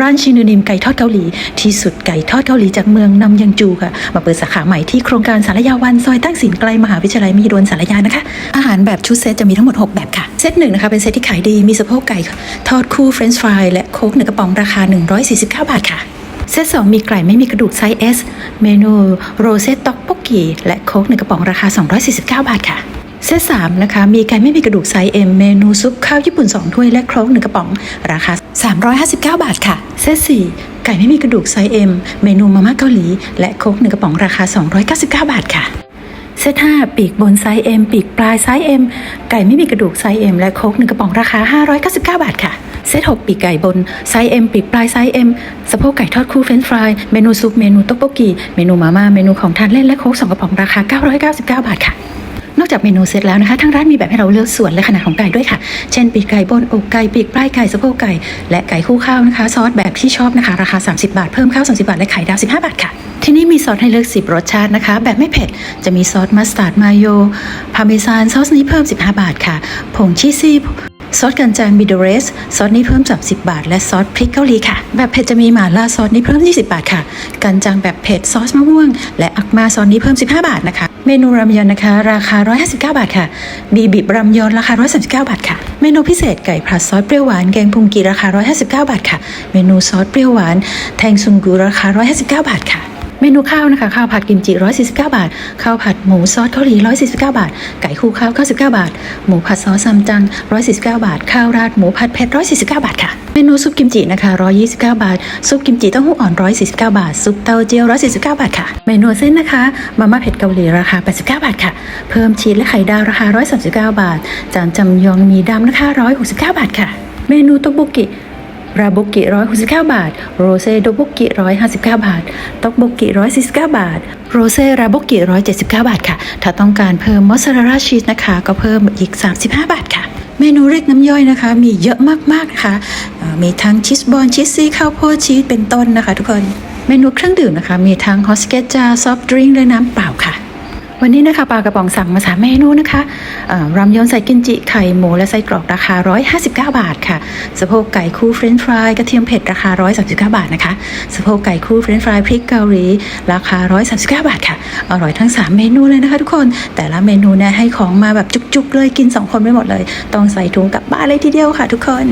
ร้านชินูนิมไก่ทอดเกาหลี ที่สุดไก่ทอดเกาหลีจากเมืองนำยังจูค่ะ มาเปิดสาขาใหม่ที่โครงการสารยาวันซอยตั้งสินใกล้มหาวิทยาลัยมหิดลสารยานะคะ อาหารแบบชุดเซตจะมีทั้งหมด 6 แบบค่ะ เซตหนึ่งนะคะเป็นเซตที่ขายดีมีสะโพกไก่ทอดคู่เฟรนช์ฟรายและโค้กหนึ่งกระป๋องราคา 149 บาทค่ะเซต2มีไก่ไม่มีกระดูกไซส์ S เมนูโรเซตต็อกโปกกีและโค้กหนึ่งกระป๋องราคา 249 บาทค่ะ เซต3นะคะ มีไก่ไม่มีกระดูกไซส์ M เมนูซุปข้าวญี่ปุ่น 2 ถ้วยและโค้กหนึ่งกระป๋อง ราคา 359 บาทค่ะ เซต4ไก่ไม่มีกระดูกไซส์ M เมนูมาม่าเกาหลี และโค้กหนึ่งกระป๋องราคา 299 บาทค่ะเซต5ปีกบนไซส์ M ปีกปลายไซส์ M ไก่ไม่มีกระดูกไซส์ M และโค้กหนึ่งกระป๋องราคา 599 บาทค่ะเซต6ปีกไก่บน ไซส์ M ปีกปลายไซส์ M สะโพกไก่ทอดคู่เฟรนช์ฟราย เมนูซุป เมนูต๊อกโบกีเมนูมาม่า เมนูของทานเล่นและโค้ก2กระป๋องราคา 999 บาทค่ะ นอกจากเมนูเสร็จแล้วนะคะทางร้านมีแบบให้เราเลือกส่วนและขนาดของไก่ด้วยค่ะ เช่นปีกไก่บนอกไก่ปีกปลายไก่สะโพกไก่และไก่คู่ข้าวนะคะ ซอสแบบที่ชอบนะคะ ราคา 30 บาท เพิ่มข้าว 30 บาท และไข่ดาว 15 บาทค่ะ ที่นี่มีซอสให้เลือก 10 รสชาตินะคะ แบบไม่เผ็ด จะมีซอสมัสตาร์ด มาโยพาเมซานซอสนี้เพิ่ม 15 บาทค่ะ ผงชีซี่ ซอสกันจางบิดเรสซอสนี้เพิ่ม 30 บาท และซอสพริกเกาหลีค่ะ แบบเผ็ดจะมีหม่าล่าซอสนี้เพิ่ม 20 บาทค่ะ กันจางแบบเผ็ดซอสมะม่วง และอักมาซอสนี้เพิ่ม 15 บาทนะคะ เมนูรามยอนนะคะ ราคา 159 บาทค่ะ บีบิบรามยอนราคา 139 บาทค่ะ เมนูพิเศษไก่ผัดซอสเปรี้ยวหวานแกงพุงกีราคา 159 บาทค่ะ เมนูซอสเปรี้ยวหวานแทงซุงกูราคา 159 บาทค่ะ เมนูข้าวนะคะ ข้าวผัดกิมจิ 149 บาท ข้าวผัดหมูซอสเกาหลี 149 บาท ไก่คู่ข้าว 99 บาท หมูผัดซอสซัมจัง 149 บาท ข้าวราดหมูผัดเผ็ด 149 บาทค่ะ เมนูซุปกิมจินะคะ 129 บาท ซุปกิมจิเต้าหู้อ่อน 149 บาท ซุปเต้าเจี้ยว 149 บาทค่ะ เมนูเส้นนะคะ มาม่าเผ็ดเกาหลีราคา 89 บาทค่ะ เพิ่มชีสและไข่ดาวราคา 139 บาท จานจำยองมีดำนะคะ 169 บาทค่ะ เมนูโตบุกิ ราบุกิ 169 บาท โรเซ่โดบุกิ 159 บาท ต็อกบุกิ 149 บาท โรเซ่ราบุกิ 179 บาทค่ะ ถ้าต้องการเพิ่มมอสซาเรลล่าชีสนะคะ ก็เพิ่มอีก 35 บาทค่ะ เมนูเรียกน้ำย่อยนะคะ มีเยอะมากๆนะคะ มีทั้งชีสบอลชีสซี่ข้าวโพดชีสเป็นต้นนะคะ ทุกคน เมนูเครื่องดื่มนะคะ มีทั้งฮอสเกจาซอฟต์ดริงก์และน้ำเปล่าค่ะ วันนี้นะคะปลากระป๋องสั่งมาสามเมนูนะคะรามยอนใส่กินจิไข่หมูและไส้กรอกราคา 159 บาทค่ะสะโพกไก่คู่เฟรนช์ฟรายกระเทียมเผ็ดราคา 139 บาทนะคะสะโพกไก่คู่เฟรนช์ฟรายพริกเกาหลีราคา 139 บาทค่ะอร่อยทั้ง 3 เมนูเลยนะคะทุกคนแต่ละเมนูเนี่ยให้ของมาแบบจุกๆเลยกิน 2 คนไม่หมดเลย ต้องใส่ถุงกลับบ้านเลยทีเดียวค่ะ ทุกคน